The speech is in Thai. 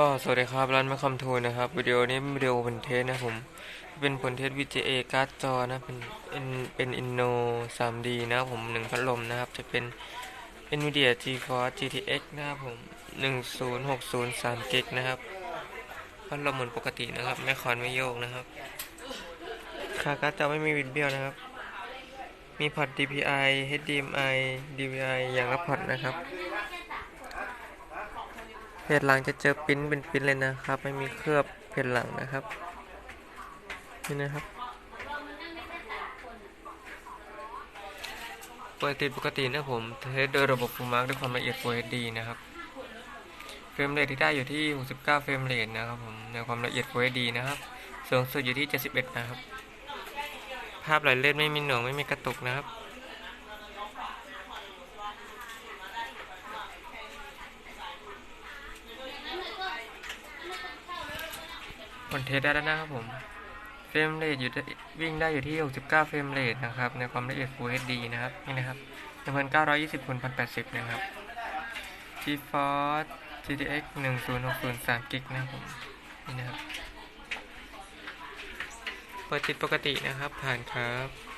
ก็สวัสดีครับร้านมาคอมทูนนะครับวิดีโอนี้วิดีโอผลเทสนะผมเป็นผลเทส VGA การ์ดจอนะเป็นเป็นเป็น Inno 3D นะผมหนึ่งพัดลมนะครับ จะเป็น Nvidia GeForce GTX นะครับผม1060 3 g นะครับพัดลมเหมุนปกตินะครับ ไม่คอนไม่โยกนะครับขาการ์ดจอไม่มีวิดเบี้ยวนะครับ มีพอร์ต DPI HDMI DVI อย่างละพอร์ตนะครับ เพจหลังจะเจอปิ้นเป็นปิ้นเลยนะครับ ไม่มีเคลือบเพจหลังนะครับ นี่นะครับเปิดติดปกตินะผมเทสโดยระบบฟูมาร์กด้วยความละเอียด Full HD นะครับ เฟรมเรทที่ได้อยู่ที่ 69 เฟรมเรทนะครับผมในความละเอียด Full HD นะครับ สูงสุดอยู่ที่ 71 นะครับ ภาพไหลเล่นไม่มีหน่วงไม่มีกระตุกนะครับ ลเทสได้แล้วนะครับผมเฟรมเรทอยู่ที่วิ่งได้อยู่ที่ 69 เฟรมเรทนะครับ ในความละเอียด Full HD นะครับนี่นะครับ1920คูณ1080 นะครับ GeForce GTX 1060 3 g นะครับผมนี่นะครับเปิดติดปกตินะครับ ผ่านครับ